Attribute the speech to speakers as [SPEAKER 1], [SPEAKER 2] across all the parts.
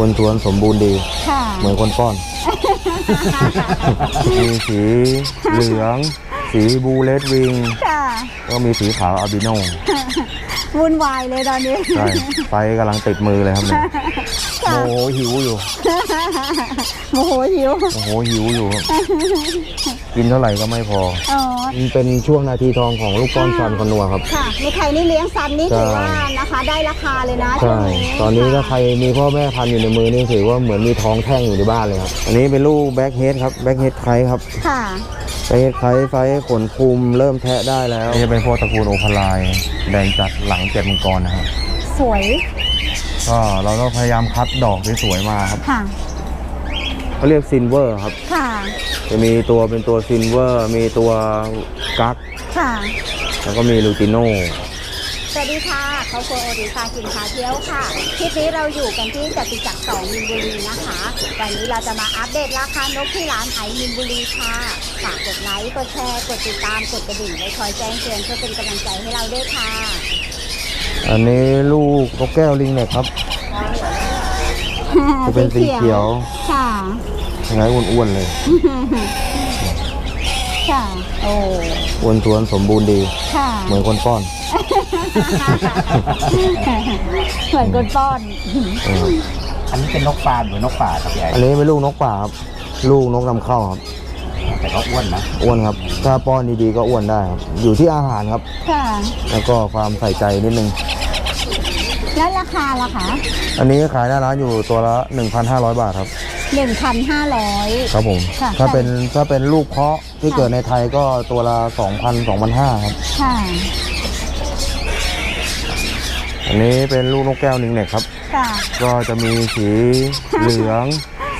[SPEAKER 1] อ้วนท้วนสมบูรณ์ดี
[SPEAKER 2] ค่ะ
[SPEAKER 1] เหมือนคนป้อน มีสีเหลือง สีบูเลดวิง
[SPEAKER 2] ค่ะ
[SPEAKER 1] ก็มีสีขาวอาบิโน
[SPEAKER 2] วุ่นวายเลยตอนนี้
[SPEAKER 1] ใช่ ไฟกำลังติดมือเลยครับเนี่ย
[SPEAKER 2] ค่ะ
[SPEAKER 1] โอ้โหหิวอยู่
[SPEAKER 2] โมโหหิว
[SPEAKER 1] โอ้โหหิวอยู่ครับกินเท่าไหร่ก็ไม่พอ
[SPEAKER 2] อ๋อ
[SPEAKER 1] มันเป็นช่วงนาทีทองของลูกป้อนซันคอนนัวครับ
[SPEAKER 2] ค่ะในใครนี่เลี้ยงซันนี่
[SPEAKER 1] ใช่
[SPEAKER 2] ถือว่านะคะ ได้ราคาเลยนะช่ว
[SPEAKER 1] ใช่
[SPEAKER 2] งนี้
[SPEAKER 1] ตอนนี้ถ้าใครมีพ่อแม่พันธุ์อยู่ในมือนี่ถือว่าเหมือนมีท้องแท่งอยู่ในบ้านเลยครับ อันนี้เป็นลูกแบ็กเฮดครับ แบ็กเฮดไคครับ
[SPEAKER 2] ค่ะ
[SPEAKER 1] แบ็กเฮดไคไฟขนคุมเริ่มแทะได้แล้ว นี่จะเป็นพวกตระกูลโอพาลาย แดงจัดหลังเจ็ดมังกรนะครับ
[SPEAKER 2] สวย
[SPEAKER 1] ก็เราต้องพยายามคัดดอกที่สวยมาครับ
[SPEAKER 2] ค่ะ
[SPEAKER 1] เขาเรียกซินเวอร์ครับ
[SPEAKER 2] ค่ะ
[SPEAKER 1] จะมีตัวเป็นตัวซินเวอร์ มีตัวกั๊ก
[SPEAKER 2] ค่ะ
[SPEAKER 1] แล้วก็มีลูติโน่
[SPEAKER 2] สวัสดีค่ะเขาโคโอดีค่ะกินขาเที่ยวค่ะ คลิปนี้เราอยู่กันที่จตุจักรสองมินบุรีนะคะ วันนี้เราจะมาอัปเดตราคานกที่ร้านไอมินบุรีค่ะ ฝากกดไลค์ กดแชร์ กดติดตาม กดกระดิ่งไว้คอยแจ้งเตือนเพื่อเป็นกำลังใจให้เราด้วยค่ะ
[SPEAKER 1] อันนี้ลูกนกแก้วลิงเน็กครับ จะเป็นสีเขียว
[SPEAKER 2] ค่ะ
[SPEAKER 1] ยังไงอ้วนๆเลย
[SPEAKER 2] ค่ะ โอ้
[SPEAKER 1] อ้วนท้วนสมบูรณ์ดี
[SPEAKER 2] ค่ะ
[SPEAKER 1] เหมือนคนป้อน
[SPEAKER 2] เหมือนคนป้อน
[SPEAKER 1] เออ
[SPEAKER 3] อันนี้เป็นนกฟาร์มหรือนกป่าครับพี่ใหญ่
[SPEAKER 1] อันนี้เป็นลูกนกป่าครับ ลูกนกนำเข้าครับ
[SPEAKER 3] แต่ก็อ้วนนะ
[SPEAKER 1] อ้วนครับ ถ้าป้อนดีๆก็อ้วนได้ครับ อยู่ที่อาหารครับ
[SPEAKER 2] ค่ะ
[SPEAKER 1] แล้วก็ความใส่ใจนิดนึง
[SPEAKER 2] แล้วราคาล่ะคะ
[SPEAKER 1] อันนี้ขายหน้าร้านอยู่ตัวละ 1,500 บาทครับ
[SPEAKER 2] หนึ่งพันห้าร้อย
[SPEAKER 1] ครับผม
[SPEAKER 2] ค่ะ
[SPEAKER 1] ถ้าเป็นถ้าเป็นลูกเพาะที่
[SPEAKER 2] ค่ะ
[SPEAKER 1] เกิดในไทยก็ตัวละ2,000 2,500ครับ
[SPEAKER 2] ค่ะ
[SPEAKER 1] อันนี้เป็นลูกนกแก้วนิงเน็กครับ
[SPEAKER 2] ค่ะ
[SPEAKER 1] ก็จะมีสีเหลือง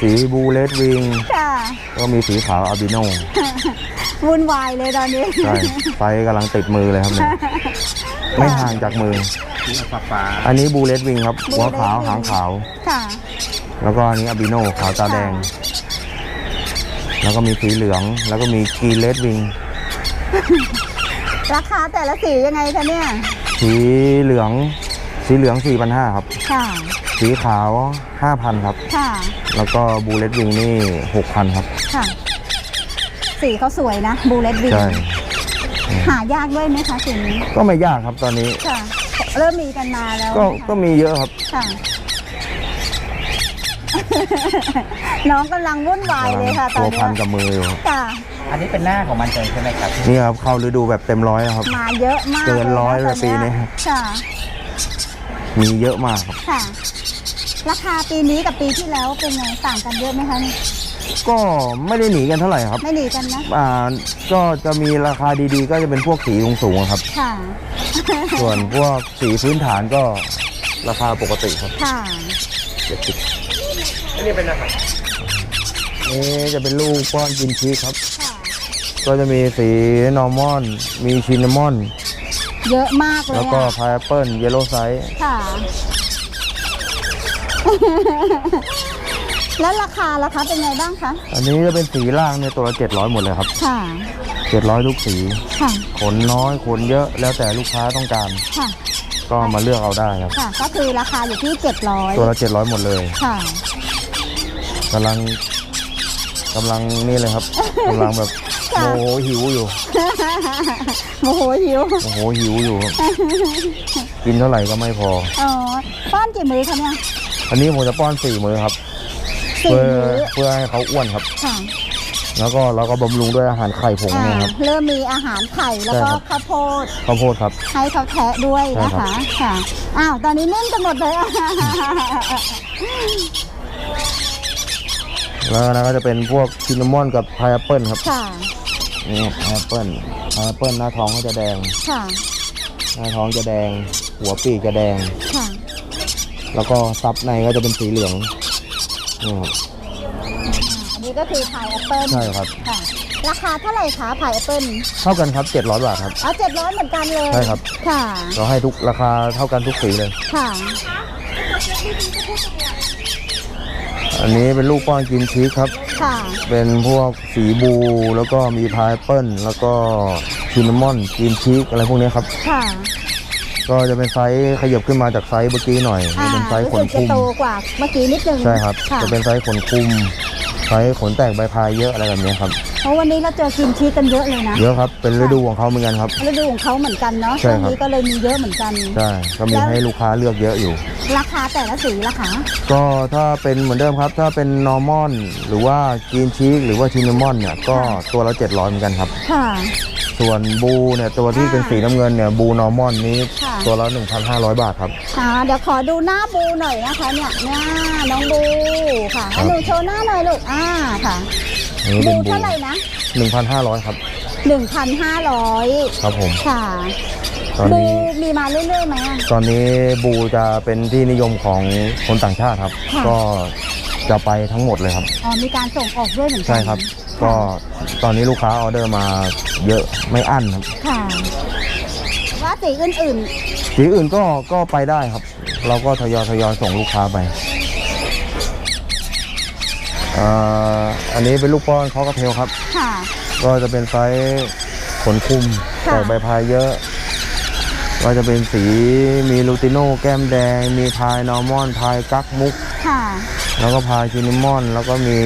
[SPEAKER 1] สีบูเลดวิง
[SPEAKER 2] ค่ะ
[SPEAKER 1] ก็มีสีขาวอาบิโน
[SPEAKER 2] วุ่นวายเลยตอนนี้
[SPEAKER 1] ใช่ไฟกำลังติดมือเลยครับเนี่ยไม่ห่างจากมือ
[SPEAKER 3] ที่ฟ้าฟ้า
[SPEAKER 1] อันนี้บูเลดวิงครับ
[SPEAKER 2] Blue
[SPEAKER 1] หัวขาว
[SPEAKER 2] Red Wing
[SPEAKER 1] หางขาว
[SPEAKER 2] ค่ะ
[SPEAKER 1] แล้วก็อันนี้อาบิโนขาวตาแดง แล้วก็มีสีเหลือง แล้วก็มีกรีนเลดวิง
[SPEAKER 2] ราคาแต่ละสียังไงคะเนี่ย
[SPEAKER 1] สีเหลือง สีเหลือง4,500ครับ
[SPEAKER 2] ค่ะ
[SPEAKER 1] สีขาว 5,000 ครับ
[SPEAKER 2] ค่ะ
[SPEAKER 1] แล้วก็บูเลดวิงนี่ 6,000 ครับ
[SPEAKER 2] ค่ะ สีเขาสวยนะ บูเลตวิง
[SPEAKER 1] ใช่
[SPEAKER 2] หายากด้วยไหมคะสีนี้
[SPEAKER 1] ก็ไม่ยากครับตอนนี้
[SPEAKER 2] ค่ะ เริ่มมีกันมาแล้ว
[SPEAKER 1] ก็
[SPEAKER 2] นะคะ
[SPEAKER 1] ก็มีเยอะครับ
[SPEAKER 2] ค่ะ น้องกำลังวุ่นวายเลยค่ะตอ
[SPEAKER 1] ตั
[SPEAKER 2] น
[SPEAKER 1] วพัน
[SPEAKER 2] เนี้ย
[SPEAKER 1] กับมืออยู่
[SPEAKER 2] ค่ะ
[SPEAKER 3] อันนี้เป็นหน้าของมันเลยใช่ไหมครับ
[SPEAKER 1] นี่ครับเข้าฤดูแบบเต็มร้อยแล้วครับ
[SPEAKER 2] มาเยอะมาก
[SPEAKER 1] เกินร้อย
[SPEAKER 2] เล
[SPEAKER 1] เลยปีนี้
[SPEAKER 2] ค่ะ
[SPEAKER 1] มีเยอะมากครับ
[SPEAKER 2] ค่ะ ราคาปีนี้กับปีที่แล้วเป็นไงต่างกันเยอะไหมคะเนี่ย
[SPEAKER 1] ก็ไม่ได้หนีกันเท่าไหร่ครับ
[SPEAKER 2] ไม่หนีกันนะ
[SPEAKER 1] อ่าก็จะมีราคาดีๆ ก็จะเป็นพวกสีสูงๆครับ
[SPEAKER 2] ค่ะ
[SPEAKER 1] ส่วนพวกสีพื้นฐานก็ราคาปกติครับ
[SPEAKER 2] ค่ะ
[SPEAKER 3] อันนี้เป็นอะไร
[SPEAKER 1] นี่จะเป็นลูกป้อนกินชีสครับ
[SPEAKER 2] ค่ะ
[SPEAKER 1] ก็จะมีสีนอร์มอน มีชินนามอน
[SPEAKER 2] เยอะมากเลย
[SPEAKER 1] แล้วก็
[SPEAKER 2] อะ
[SPEAKER 1] พายแอปเปิลเยลโล่ไซส์
[SPEAKER 2] ค่ะ แล้วราคาล่ะคะเป็นไงบ้างคะ
[SPEAKER 1] อันนี้จะเป็นสีล่างเนี่ยตัวละ700หมดเลยครับ
[SPEAKER 2] ค่ะ
[SPEAKER 1] 700ทุกสี
[SPEAKER 2] ค่ะ
[SPEAKER 1] ขนน้อยขนเยอะแล้วแต่ลูกค้าต้องการ
[SPEAKER 2] ค่ะ
[SPEAKER 1] ก็มาเลือกเอาได้ครับ
[SPEAKER 2] ค่ะ ก็คือราคาอยู่ที่เจ็ดร้อย
[SPEAKER 1] ตัวละ700หมดเลย
[SPEAKER 2] ค่ะ
[SPEAKER 1] กำลังกำลังนี่เลยครับกำลังแบบ
[SPEAKER 2] ค่ะ
[SPEAKER 1] โมโหหิวอยู่
[SPEAKER 2] โมโหหิว
[SPEAKER 1] โมโหหิวอยู่ครับกินเท่าไหร่ก็ไม่พอ
[SPEAKER 2] อ๋อ ป้อนกี่มื้อคะเนี่ย
[SPEAKER 1] อันนี้ผมจะป้อนสี่มือครับ
[SPEAKER 2] สี่
[SPEAKER 1] เพื่อ
[SPEAKER 2] มื้อ
[SPEAKER 1] เพื่อให้เขาอ้วนครับ
[SPEAKER 2] ค่ะ
[SPEAKER 1] แล้วก็เราก็บำรุงด้วยอาหารไข่ผง
[SPEAKER 2] อ่า
[SPEAKER 1] เนี่ยครับ
[SPEAKER 2] เริ่มมีอาหารไข่แล้วก็
[SPEAKER 1] ใช่ครับ
[SPEAKER 2] ข้าวโพด
[SPEAKER 1] ข้าวโพดครับ
[SPEAKER 2] ให้เขาแทะด้วยนะ
[SPEAKER 1] ใช่ครั
[SPEAKER 2] คะ
[SPEAKER 1] บ
[SPEAKER 2] ค่ะ อ้าว ตอนนี้นิ่งกันหมดเลย
[SPEAKER 1] แล้วนะก็จะเป็นพวกซินนามอนกับพายแอปเปิลครับ
[SPEAKER 2] ค่ะ
[SPEAKER 1] นี่พายแอปเปิลพายแอปเปิลหน้าท้องเขาจะแดง
[SPEAKER 2] ค่ะ
[SPEAKER 1] หน้าท้องจะแดง หัวปีกจะแดง
[SPEAKER 2] ค่ะ
[SPEAKER 1] แล้วก็ซับในก็จะเป็นสีเหลืองนี่ครับ
[SPEAKER 2] อันนี้ก็คือพายแอปเปิล
[SPEAKER 1] ใช่ครับ
[SPEAKER 2] ค่ะ ราคาเท่าไหร่คะพายแอปเปิล
[SPEAKER 1] เท่ากันครับ 700 บาทครับ
[SPEAKER 2] เอาเจ็ดร้อยเหมือนกันเลย
[SPEAKER 1] ใช่ครับ
[SPEAKER 2] ค่ะ
[SPEAKER 1] เราให้ทุกราคาเท่ากันทุกสีเลย
[SPEAKER 2] ค่ะ
[SPEAKER 1] อันนี้เป็นลูกป้อนกินชีสครับ
[SPEAKER 2] ค่ะ
[SPEAKER 1] เป็นพวกสีบูแล้วก็มีพายแอปเปิลแล้วก็ชินนามอนกินชีสอะไรพวกนี้ครับ
[SPEAKER 2] ค่ะ
[SPEAKER 1] จก็จะเป็นไซส์ขยับขึ้นมาจากไซส์เมื่อกี้หน่อยจะเป็นไซส์ขน
[SPEAKER 2] รู้สึกจะ
[SPEAKER 1] คุม
[SPEAKER 2] โตกว่าเมื่อกี้นิดนึง
[SPEAKER 1] ใช่ครับ
[SPEAKER 2] ค่ะ
[SPEAKER 1] จะเป็นไซส์ขนคุม ไซส์ขนแตกใบพายเยอะอะไรแบบนี้ครับ
[SPEAKER 2] เพราะวันนี้เราเจอกินชีสกันเยอะเลยนะ
[SPEAKER 1] เยอะครับ เป็นฤดูของเขาเหมือนกันครับ
[SPEAKER 2] ฤดูของเขาเหมือนกันเนาะ
[SPEAKER 1] ใช่
[SPEAKER 2] ช่วง
[SPEAKER 1] ครับ
[SPEAKER 2] นี้ก็เลยมีเยอะเหมือนกัน
[SPEAKER 1] ใช่ ก็มี
[SPEAKER 2] แล้ว
[SPEAKER 1] ให้ลูกค้าเลือกเยอะอยู่
[SPEAKER 2] ราคาแต่ละสีราคา
[SPEAKER 1] ก็ถ้าเป็นเหมือนเดิมครับ ถ้าเป็นนอร์มอนหรือว่ากีนชีสหรือว่าชินนามอนเนี่ย ก็ตัวละ700เหมือนกันครับ
[SPEAKER 2] ค่ะ
[SPEAKER 1] ส่วนบูเนี่ยตัวที่เป็นสีน้ำเงินเนี่ยบูนอร์มอนนี้
[SPEAKER 2] ค่ะ
[SPEAKER 1] ตัวละ 1,500 บาทครับ
[SPEAKER 2] อ่าเดี๋ยวขอดูหน้าบูหน่อยนะคะเนี่ยหน้าน้องบูค่ะ
[SPEAKER 1] ครั
[SPEAKER 2] ให้
[SPEAKER 1] บ
[SPEAKER 2] หนูโชว์หน้าหน่อยลูกอ่าค่ะ
[SPEAKER 1] อันนี้เป็
[SPEAKER 2] บู
[SPEAKER 1] นบู
[SPEAKER 2] เท่าไหร่นะ
[SPEAKER 1] 1,500 ครับ
[SPEAKER 2] 1,500
[SPEAKER 1] ครับผม
[SPEAKER 2] ค่ะ
[SPEAKER 1] ตอน
[SPEAKER 2] บู
[SPEAKER 1] นี้
[SPEAKER 2] มีมาเรื่อยๆไหมอะ
[SPEAKER 1] ตอนนี้บูจะเป็นที่นิยมของคนต่างชาติครับ
[SPEAKER 2] ค่ะ
[SPEAKER 1] ก็จะไปทั้งหมดเลยครับ
[SPEAKER 2] อ๋อมีการส่งออกด้วยเหมือนกั
[SPEAKER 1] ใช่ครับ ก็ตอนนี้ลูกค้าออเดอร์มาเยอะไม่อั้นครับ
[SPEAKER 2] ค่ะ ว่าสีอื่น
[SPEAKER 1] สีอื่นก็ก็ไปได้ครับ เราก็ทยอยทยอยส่งลูกค้าไปเอ่ออันนี้เป็นลูกป้อนเขากระเทลครับ
[SPEAKER 2] ๆ ค่ะ
[SPEAKER 1] ก็จะเป็นไซส์ขนคุม
[SPEAKER 2] ค่ะ
[SPEAKER 1] แต่ใบพายเยอะ ก็จะเป็นสีมีลูติโน่แก้มแดง มีพายนอร์มอนพายกักมุก
[SPEAKER 2] ค่ะ
[SPEAKER 1] แล้วก็พายชินิมอน แล้วก็มี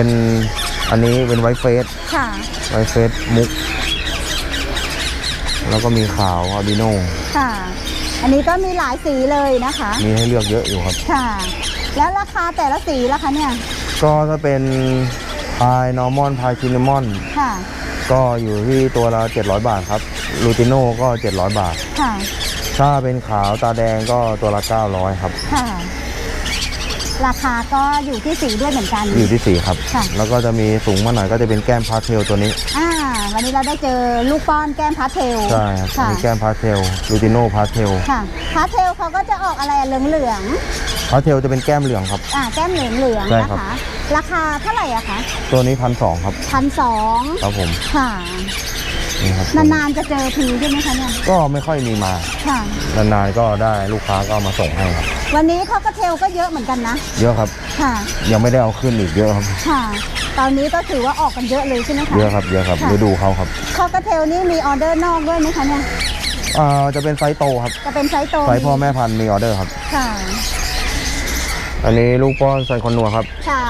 [SPEAKER 1] เป็นอันนี้เป็นไวท์เฟส
[SPEAKER 2] ค่ะ
[SPEAKER 1] ไวท์เฟสมุก แล้วก็มีขาวอาบิโน
[SPEAKER 2] ค่ะ อันนี้ก็มีหลายสีเลยนะคะ
[SPEAKER 1] มีให้เลือกเยอะอยู่ครับ
[SPEAKER 2] ค่ะ แล้วราคาแต่ละสีล่ะคะเนี่ย
[SPEAKER 1] ก็ถ้าเป็นพายนอร์มอนพายชินิมอน
[SPEAKER 2] ค่ะ
[SPEAKER 1] ก็อยู่ที่ตัวละ700 บาทครับลูติโน่ก็ 700 บาท
[SPEAKER 2] ค่ะ
[SPEAKER 1] ถ้าเป็นขาวตาแดงก็ตัวละ900ครับ
[SPEAKER 2] ค่ะ ราคาก็อยู่ที่สีด้วยเหมือนกัน
[SPEAKER 1] อยู่ที่สีครับ
[SPEAKER 2] ค่ะ
[SPEAKER 1] แล้วก็จะมีสูงมาหน่อยก็จะเป็นแก้มพาสเทลตัวนี้
[SPEAKER 2] อ่า วันนี้เราได้เจอลูกป้อนแก้มพาสเทล
[SPEAKER 1] ใช่ครับ
[SPEAKER 2] ค่ะ
[SPEAKER 1] มีแก้มพาสเทลลูติโน่พาสเทล
[SPEAKER 2] ค่ะพาสเทลเขาก็จะออกอะไรเหลืองเหลือง
[SPEAKER 1] พาสเทลจะเป็นแก้มเหลืองครับ
[SPEAKER 2] ๆอ่าแก้มเหลืองเหลืองๆ
[SPEAKER 1] ใช่
[SPEAKER 2] นะครับคะราคาเท่าไหร่อะคะ
[SPEAKER 1] ตัวนี้พันสองครับ
[SPEAKER 2] พันสอง
[SPEAKER 1] ครับผม
[SPEAKER 2] ค่ะ
[SPEAKER 1] นี่ครับ
[SPEAKER 2] นานๆจะเจอทีใช่ไหมคะเนี่ย
[SPEAKER 1] ก็ไม่ค่อยมีมา
[SPEAKER 2] ค่ะ
[SPEAKER 1] นานๆก็ได้ลูกค้าก็เอามาส่งให้ครับ
[SPEAKER 2] วันนี้เขาก็เทลก็เยอะเหมือนกันนะ
[SPEAKER 1] เยอะครับ
[SPEAKER 2] ค่ะ
[SPEAKER 1] ยังไม่ได้เอาขึ้นอีกเยอะครับ
[SPEAKER 2] ค่ะ ตอนนี้ก็ถือว่าออกกันเยอะเลยใช่ไหมคะ
[SPEAKER 1] เยอะครับ เยอะครับ
[SPEAKER 2] ค่ะ
[SPEAKER 1] ฤดูเขาครับ
[SPEAKER 2] คอกระเทลนี่มีออเดอร์นอกด้วยไหมคะเนี่ย
[SPEAKER 1] อ่าจะเป็นไซส์โตครับ
[SPEAKER 2] จะเป็นไซส์โต
[SPEAKER 1] ไซส์พ่อแม่พันธุ์มีออเดอร์ครับ
[SPEAKER 2] ค่ะ
[SPEAKER 1] อันนี้ลูกป้อนไซคอนนัวครับ
[SPEAKER 2] ค่ะ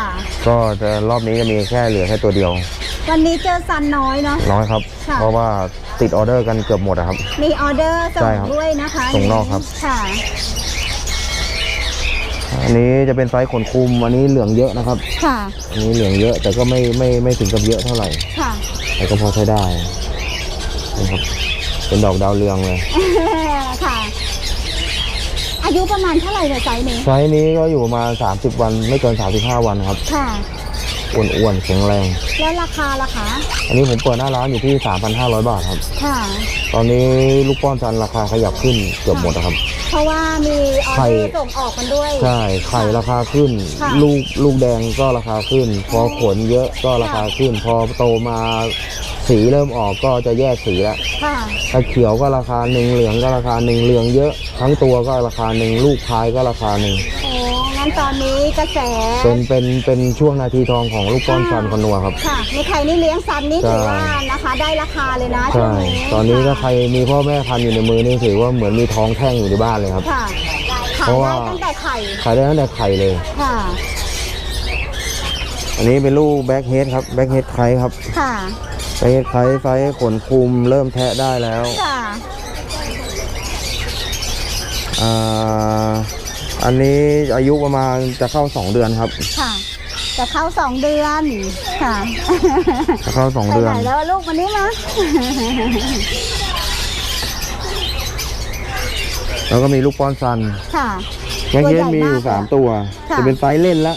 [SPEAKER 1] ก็จะรอบนี้จะมีแค่เหลือแค่ตัวเดียว
[SPEAKER 2] วันนี้เจอซันน้อยเนาะ
[SPEAKER 1] น้อยครับ
[SPEAKER 2] ค่ะ
[SPEAKER 1] เพราะว่าติดออเดอร์กันเกือบหมดอะครับ
[SPEAKER 2] มีออเดอร์ส่
[SPEAKER 1] ใช่
[SPEAKER 2] ง
[SPEAKER 1] ครับ
[SPEAKER 2] ด้วยนะคะ
[SPEAKER 1] ส่งนอกครับ
[SPEAKER 2] ค่ะ
[SPEAKER 1] อันนี้จะเป็นไซส์ขนคุม อันนี้เหลืองเยอะนะครับ
[SPEAKER 2] ค่ะ
[SPEAKER 1] อันนี้เหลืองเยอะแต่ก็ไม่ไม่ไม่ถึงกับเยอะเท่าไหร่
[SPEAKER 2] ค่ะ
[SPEAKER 1] แต่ก็พอใช้ได้นะครับเป็นดอกดาวเรืองเลย
[SPEAKER 2] ค่ะ อายุประมาณเท่าไหร่เนี่ยไซส์นี้
[SPEAKER 1] ไซส์นี้ก็อยู่ประมาณ30 วันไม่เกิน 35 วันครับ
[SPEAKER 2] ค่ะ
[SPEAKER 1] อ้วนๆแข็งแรง
[SPEAKER 2] แล้วราคาล่ะคะ
[SPEAKER 1] อันนี้ผมเปิดหน้าร้านอยู่ที่ 3,500 บาทครับ
[SPEAKER 2] ค่ะ
[SPEAKER 1] ตอนนี้ลูกป้อนจันราคาขยับขึ้นเกือบหมดนะครับ
[SPEAKER 2] เพราะว่ามีออ
[SPEAKER 1] ไข่
[SPEAKER 2] เดอร์ส่งออกกันด้วย
[SPEAKER 1] ใช่ไข่ราคาขึ้น
[SPEAKER 2] ค่ะ
[SPEAKER 1] ลูกลูกแดงก็ราคาขึ้น พอขนเยอะก็ราคาขึ้น พอโตมา สีเริ่มออกก็จะแยกสีแล้ว
[SPEAKER 2] ค่ะ
[SPEAKER 1] ถ้าเขียวก็ราคาหนึ่งเหลืองก็ราคาหนึ่งเหลืองเยอะ ทั้งตัวก็ราคาหนึ่งลูกพายก็ราคาหนึ่ง
[SPEAKER 2] โอ้งั้นตอนนี้กระแส
[SPEAKER 1] เป็นเป็นเป็นช่วงนาทีทองของลูกป้อนซันคอนนัวครับ
[SPEAKER 2] ค่ะในใครนี่เลี้ยงซันนี่
[SPEAKER 1] ใช่
[SPEAKER 2] ถือว่านะคะได้ราคาเลยนะช่ว
[SPEAKER 1] ใช่
[SPEAKER 2] งนี้
[SPEAKER 1] ตอนนี้ถ้าะใครมีพ่อแม่พันธุ์อยู่ในมือนี่ถือว่าเหมือนมีท้องแท่งอยู่ในบ้านเลยครับ
[SPEAKER 2] ค่ะขาย
[SPEAKER 1] เพราะว่า
[SPEAKER 2] ได้ตั้งแต่ไข่
[SPEAKER 1] ขายได้ตั้งแต่ไข่เลย
[SPEAKER 2] ค่ะ
[SPEAKER 1] อันนี้เป็นลูกแบ็กเฮดครับแบ็กเฮดไคครับ
[SPEAKER 2] ค่ะ
[SPEAKER 1] แบ็ก เฮดไคไฟขนคุมเริ่มแทะได้แล้ว
[SPEAKER 2] ค่ะ
[SPEAKER 1] อ่าอันนี้อายุประมาณจะเข้า2เดือนครับ
[SPEAKER 2] ค่ะ จะเข้าสองเดือนค่ะ
[SPEAKER 1] จะเข้า2
[SPEAKER 2] ไป
[SPEAKER 1] เดือ
[SPEAKER 2] ไห
[SPEAKER 1] น
[SPEAKER 2] น แล้วลูกวันนี้มา
[SPEAKER 1] แล้วก็มีลูกป้อนซัน
[SPEAKER 2] ค่ะ
[SPEAKER 1] แบ็กเฮด
[SPEAKER 2] ตัวใหญ่
[SPEAKER 1] มีอยู่
[SPEAKER 2] มาก
[SPEAKER 1] 3ตัว
[SPEAKER 2] ค่ะ
[SPEAKER 1] จะเป็นไซส์เล่นละ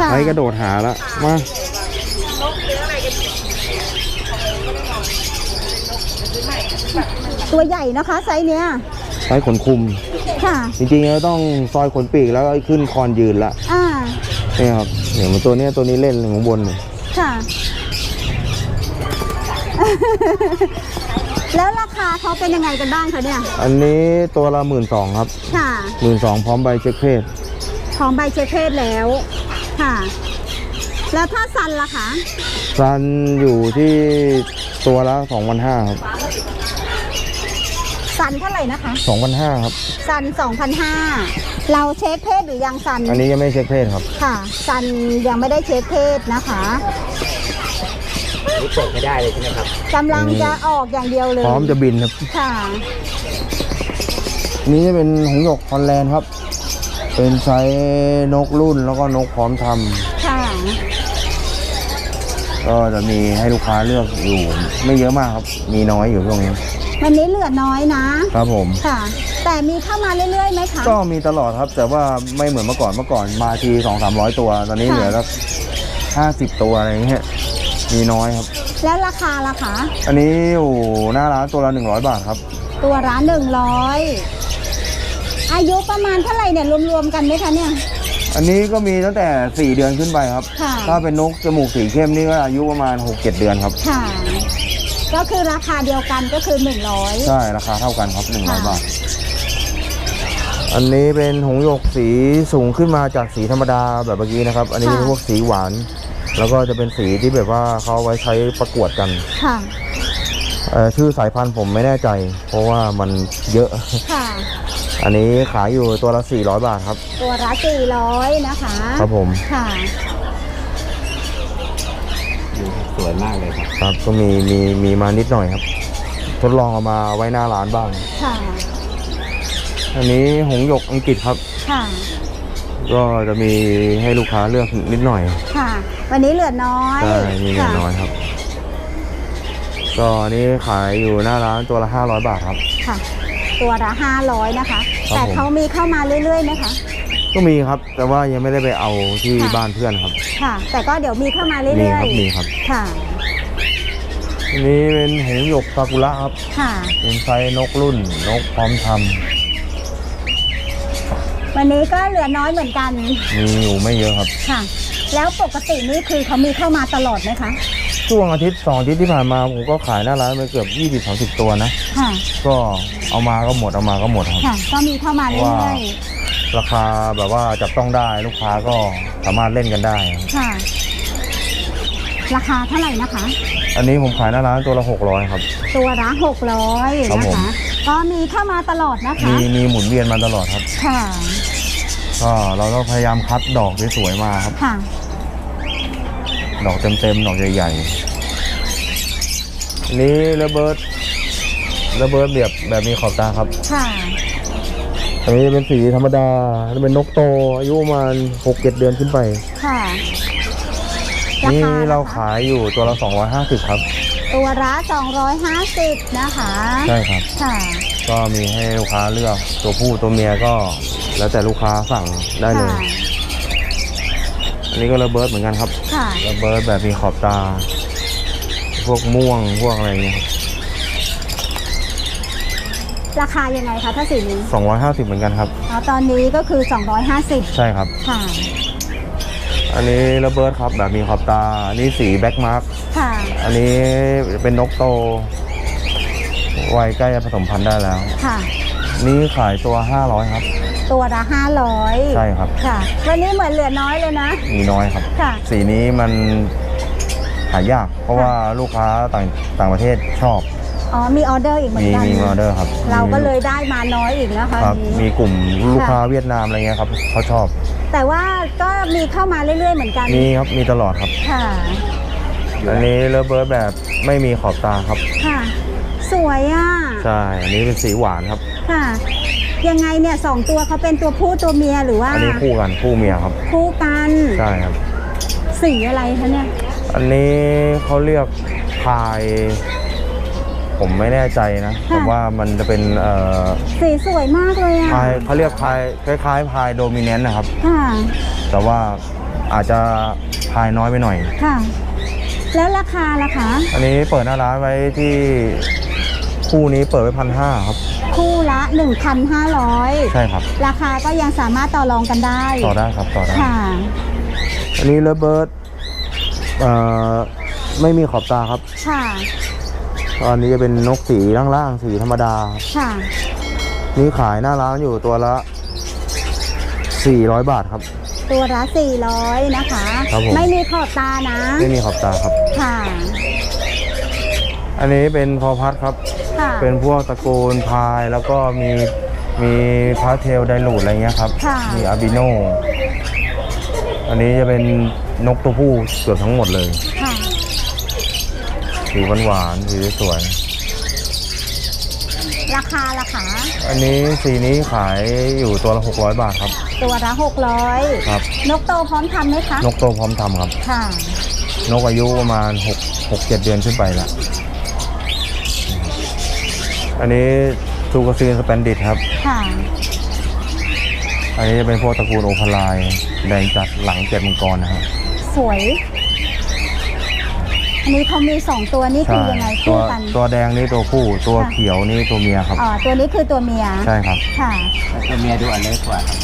[SPEAKER 2] ค่ะ
[SPEAKER 1] ไซส์กระโดดหาละมา
[SPEAKER 2] ตัวใหญ่นะคะไซส์เนี้ย
[SPEAKER 1] ไซส์ขนคุม
[SPEAKER 2] ค่ะ
[SPEAKER 1] จริงๆแล้วต้องซอยขนปีกแล้วก็ขึ้นคอนยืนละ
[SPEAKER 2] อ่า
[SPEAKER 1] นี่ครับเนี่ยมันตัวเนี้ยตัวนี้เล่นของบนเนี่ย
[SPEAKER 2] ค่ะ แล้วราคาเขาเป็นยังไงกันบ้างคะเนี่ย
[SPEAKER 1] อันนี้ตัวละหมื่นสองครับ
[SPEAKER 2] ค่ะ
[SPEAKER 1] หมื่นสองพร้อมใบเช็คเพศ
[SPEAKER 2] พร้อมใบเช็คเพศแล้ว ค่ะ แล้วถ้าซันล่ะคะ
[SPEAKER 1] ซันอยู่ที่ตัวละสองพันห้าครับ
[SPEAKER 2] ซันเท่าไหร่นะคะ
[SPEAKER 1] 2,500ครับ
[SPEAKER 2] ซัน2,500เราเช็คเพศหรือยังซัน
[SPEAKER 1] อันนี้ยังไม่เช็คเพศครับ
[SPEAKER 2] ค่ะซันยังไม่ได้เช็คเพศนะคะ
[SPEAKER 3] นี่เปิดไม่ได้เลยใช่ไหมครับ
[SPEAKER 2] กำลังจะออกอย่างเดียวเลย
[SPEAKER 1] พร้อมจะบินครับ
[SPEAKER 2] ค่ะ
[SPEAKER 1] นี่จะเป็นหงส์หยกฮอลแลนด์ครับ เป็นไซส์นกรุ่นแล้วก็นกพร้อมทำ
[SPEAKER 2] ค่ะ
[SPEAKER 1] ก็จะมีให้ลูกค้าเลือกอยู่ ไม่เยอะมากครับ มีน้อยอยู่ช่วงนี้
[SPEAKER 2] วันนี้เหลือน้อยนะ
[SPEAKER 1] ครับผม
[SPEAKER 2] ค่ะ แต่มีเข้ามาเรื่อยๆไหมคะ
[SPEAKER 1] ก็มีตลอดครับ แต่ว่าไม่เหมือนเมื่อก่อนเมื่อก่อนมาทีสองสามร้อยตัว ตอนนี้
[SPEAKER 2] ค่ะ
[SPEAKER 1] เหลือสักห้าสิบตัวอะไรอย่างเงี้ยมีน้อยครับ
[SPEAKER 2] แล้วราคาล่ะคะ
[SPEAKER 1] อันนี้อยู่หน้าร้านตัวละหนึ่งร้อยบาทครับ
[SPEAKER 2] ตัวร้านหนึ่งร้อยอายุประมาณเท่าไหร่เนี่ยรวมๆกันไหมคะเนี่ย
[SPEAKER 1] อันนี้ก็มีตั้งแต่สี่เดือนขึ้นไปครับ
[SPEAKER 2] ค่ะ
[SPEAKER 1] ถ้าเป็นนกจมูกสีเข้มนี่ก็อายุประมาณหกเจ็ดเดือนครับ
[SPEAKER 2] ค่ะ ก็คือราคาเดียวกันก็คือหนึ่งร้อย
[SPEAKER 1] ใช่ราคาเท่ากันครับหนึ่งร้อย
[SPEAKER 2] ค่ะ
[SPEAKER 1] บาท อันนี้เป็นหงส์หยกสีสูงขึ้นมาจากสีธรรมดาแบบเมื่อกี้นะครับ อันนี้พวกสีหวาน แล้วก็จะเป็นสีที่แบบว่าเขาเอาไว้ใช้ประกวดกัน
[SPEAKER 2] ค่ะ
[SPEAKER 1] เอ่อชื่อสายพันธุ์ผมไม่แน่ใจ เพราะว่ามันเยอะ
[SPEAKER 2] ค่ะ
[SPEAKER 1] อันนี้ขายอยู่ตัวละ400 บาทครับ
[SPEAKER 2] ตัวละสี่ร้อยนะคะ
[SPEAKER 1] ครับผม
[SPEAKER 2] ค่ะ
[SPEAKER 3] อยู่ส วยมากเลยครับ
[SPEAKER 1] ครับก็มีมีมีมานิดหน่อยครับ ทดลองเอามาไว้หน้าร้านบ้าง
[SPEAKER 2] ค่ะ
[SPEAKER 1] อันนี้หงส์หยกอังกฤษครับ
[SPEAKER 2] ค่ะ
[SPEAKER 1] ก็จะมีให้ลูกค้าเลือกนิดหน่อย
[SPEAKER 2] ค่ะ วันนี้เหลือน้อย
[SPEAKER 1] ใช่มีเหลือ
[SPEAKER 2] ค่ะ
[SPEAKER 1] น้อยครับ ก็อันนี้ขายอยู่หน้าร้านตัวละ500บาทครับ
[SPEAKER 2] ค่ะ ตัวละห้าร้อยนะคะ
[SPEAKER 1] ครับ
[SPEAKER 2] แต่
[SPEAKER 1] ผม
[SPEAKER 2] เขามีเข้ามาเรื่อยๆไหมคะ
[SPEAKER 1] ก็มีครับ แต่ว่ายังไม่ได้ไปเอาที่
[SPEAKER 2] ค่ะ
[SPEAKER 1] บ้านเพื่อนครับ
[SPEAKER 2] ค่ะ แต่ก็เดี๋ยวมีเข้ามา
[SPEAKER 1] มี
[SPEAKER 2] เรื่อ
[SPEAKER 1] ครั
[SPEAKER 2] ย
[SPEAKER 1] มีครับ
[SPEAKER 2] ๆ ค่ะ
[SPEAKER 1] อันนี้เป็นหงส์หยกซากุระครับ
[SPEAKER 2] ค่ะ
[SPEAKER 1] เป็นไซส์นกรุ่นนกพร้อมท
[SPEAKER 2] วันนี้ก็เหลือน้อยเหมือนกันำ
[SPEAKER 1] มีอยู่ไม่เยอะครับ
[SPEAKER 2] ค่ะ แล้วปกตินี่คือเขามีเข้ามาตลอดไหมคะ
[SPEAKER 1] ช่วงอาทิตย์สองอาทิตย์ที่ผ่านมาผมก็ขายหน้าร้านไปเกือบ 20-30 ตัวนะ
[SPEAKER 2] ค่ะ
[SPEAKER 1] ก็เอามาก็หมดเอามาก็หมดครับ
[SPEAKER 2] ค่ะ ก็มีเข้ามาเรื่
[SPEAKER 1] ว่า
[SPEAKER 2] อย
[SPEAKER 1] ราคาแบบว่าจับต้องได้ลูกค้าก็สามารถเล่นกันได้ครับ
[SPEAKER 2] ๆค่ะ ราคาเท่าไหร่นะคะ
[SPEAKER 1] อันนี้ผมขายหน้าร้านตัวละ 600 ครับ
[SPEAKER 2] ตัวละหกร้อย
[SPEAKER 1] ครับ
[SPEAKER 2] นะ
[SPEAKER 1] ผม
[SPEAKER 2] คะก็มีเข้ามาตลอดนะคะ
[SPEAKER 1] มีมีหมุนเวียนมาตลอดครับ
[SPEAKER 2] ค่ะ
[SPEAKER 1] ก็เราก็พยายามคัดดอกสวยๆมาครับ
[SPEAKER 2] ค่ะ
[SPEAKER 1] ดอกเต็มๆ ดอกใหญ่ๆอันนี้ระเบิดระเบิดแบบแบบมีขอบตาครับ
[SPEAKER 2] ค่ะ
[SPEAKER 1] อันนี้จะเป็นสีธรรมดาจะเป็นนกโต อายุประมาณ6-7เดือนขึ้นไป
[SPEAKER 2] ค่ะรา
[SPEAKER 1] นี่
[SPEAKER 2] คา
[SPEAKER 1] เรา
[SPEAKER 2] นะคะ
[SPEAKER 1] ขายอยู่ตัวละ250 ครับ
[SPEAKER 2] ตัวละ250 นะคะ
[SPEAKER 1] ใช่ครับ
[SPEAKER 2] ค่ะ
[SPEAKER 1] ก็มีให้ลูกค้าเลือกตัวผู้ตัวเมียก็ แล้วแต่ลูกค้าสั่งได้เลย
[SPEAKER 2] ค่ะ
[SPEAKER 1] อันนี้ก็ระเบิดเหมือนกันครับ
[SPEAKER 2] ค่ะ
[SPEAKER 1] ระเบิดแบบมีขอบตา พวกม่วงพวกอะไรอย่างเงี้ยครับ
[SPEAKER 2] ราคายังไงคะถ้าสีนี้
[SPEAKER 1] 250 เหมือนกันครับ
[SPEAKER 2] อ๋อตอนนี้ก็คือ 250
[SPEAKER 1] ใช่ครับ
[SPEAKER 2] ค่ะ
[SPEAKER 1] อันนี้ระเบิดครับแบบมีขอบตา อันนี้สีแบ็กมาร์ก
[SPEAKER 2] ค่ะ
[SPEAKER 1] อันนี้เป็นนกโตวัยใกล้จะผสมพันธุ์ได้แล้ว
[SPEAKER 2] ค่ะ
[SPEAKER 1] นี่ขายตัว 500 ครับ
[SPEAKER 2] ตัวละ500
[SPEAKER 1] ใช่ครับ
[SPEAKER 2] ค่ะ วันนี้เหมือนเหลือน้อยเลยนะ
[SPEAKER 1] มีน้อยครับ
[SPEAKER 2] ค่ะ
[SPEAKER 1] สีนี้มันหายาก เพราะว่าลูกค้าต่างต่างประเทศชอบ
[SPEAKER 2] อ๋อมีออเดอร์อีกเหมือ
[SPEAKER 1] มี
[SPEAKER 2] นกัน
[SPEAKER 1] มีออเดอร์ครับ
[SPEAKER 2] เราก็เลยได้มาน้อยอีกนะคะ
[SPEAKER 1] ครับ
[SPEAKER 2] วัน
[SPEAKER 1] มี
[SPEAKER 2] นี้
[SPEAKER 1] กลุ่มลูกค้าเวียดนามอะไรเงี้ยครับเขาชอบ
[SPEAKER 2] แต่ว่าก็มีเข้ามาเรื่อยๆเหมือนกัน
[SPEAKER 1] มีครับมีตลอดครับ
[SPEAKER 2] ค่ะ
[SPEAKER 1] อันนี้เลเบิร์ดแบบไม่มีขอบตาครับ
[SPEAKER 2] ค่ะ สวยอะ
[SPEAKER 1] ใช่อันนี้เป็นสีหวานครับ
[SPEAKER 2] ค่ะ ยังไงเนี่ยสองตัวเขาเป็นตัวผู้ตัวเมียหรือว่า
[SPEAKER 1] อันนี้คู่กันคู่เมียครับ
[SPEAKER 2] คู่กัน
[SPEAKER 1] ใช่ครับ
[SPEAKER 2] สีอะไรคะเนี่ย
[SPEAKER 1] อันนี้เขาเรียกพาย ผมไม่แน่ใจนะ
[SPEAKER 2] ค่ะ
[SPEAKER 1] แต่ว่ามันจะเป็นเอ่อ
[SPEAKER 2] สีสวยมากเลยอะ
[SPEAKER 1] พายเขาเรียกพายคล้ายๆพายโดมิเนนต์นะครับ
[SPEAKER 2] ค่ะ
[SPEAKER 1] แต่ว่าอาจจะพายน้อยไปหน่อย
[SPEAKER 2] ค่ะ แล้วราคาล่ะคะ
[SPEAKER 1] อันนี้เปิดหน้าร้านไว้ที่คู่นี้เปิดไว้พันห้าครับ
[SPEAKER 2] คู่ละ 1,500
[SPEAKER 1] ใช่ครับ
[SPEAKER 2] ราคาก็ยังสามารถต่อรองกันได้
[SPEAKER 1] ต่อได้ครับต่อได้
[SPEAKER 2] ค่ะ
[SPEAKER 1] อันนี้เลเบิร์ดเอ่อไม่มีขอบตาครับ
[SPEAKER 2] ค่ะ
[SPEAKER 1] อันนี้จะเป็นนกสีล่างๆสีธรรมดาครับ
[SPEAKER 2] ค่ะ
[SPEAKER 1] นี่ขายหน้าร้านอยู่ตัวละ 400 บาทครับ
[SPEAKER 2] ตัวละ400 นะคะ
[SPEAKER 1] ครับผม
[SPEAKER 2] ไม่มีขอบตานะ
[SPEAKER 1] ไม่มีขอบตาครับ
[SPEAKER 2] ค่ะ
[SPEAKER 1] อันนี้เป็นพอพัดครับ
[SPEAKER 2] ค่ะ
[SPEAKER 1] เป็นพวกตระกูลพายแล้วก็มีมีพาสเทลไดรูดอะไรเงี้ยครับ
[SPEAKER 2] ค่ะ
[SPEAKER 1] มีอาบิโน อันนี้จะเป็นนกตัวผู้เกือบทั้งหมดเลย
[SPEAKER 2] ค่ะ
[SPEAKER 1] สีหวานๆสีสวย
[SPEAKER 2] ราคาราคา
[SPEAKER 1] อันนี้สีนี้ขายอยู่ตัวละ600 บาทครับ
[SPEAKER 2] ตัวละหกร้อย
[SPEAKER 1] ครับ
[SPEAKER 2] นกโตพร้อมทำไหมคะ
[SPEAKER 1] นกโตพร้อมทำครับ
[SPEAKER 2] ค่ะ
[SPEAKER 1] นกอายุประมาณ6 6 7 เดือนขึ้นไปละอันนี้ซูกาซีนสเปนดิตครับ
[SPEAKER 2] ค่ะ
[SPEAKER 1] อันนี้จะเป็นพวกตระกูลโอพาลายแดงจัดหลังเจ็ดมังกรนะฮะ
[SPEAKER 2] สวย อันนี้เขามีสองตัวนี่คือยังไง
[SPEAKER 1] ตั
[SPEAKER 2] คู่
[SPEAKER 1] ว
[SPEAKER 2] กัน
[SPEAKER 1] ตัวแดงนี่ตัวผู้ตัว
[SPEAKER 2] ค่ะ
[SPEAKER 1] เขียวนี่ตัวเมียครับ
[SPEAKER 2] อ๋อตัวนี้คือตัวเมีย
[SPEAKER 1] ใช่ครับ
[SPEAKER 2] ค่ะ
[SPEAKER 3] แล้วตัวเมียดูอันเล็กกว่าครับ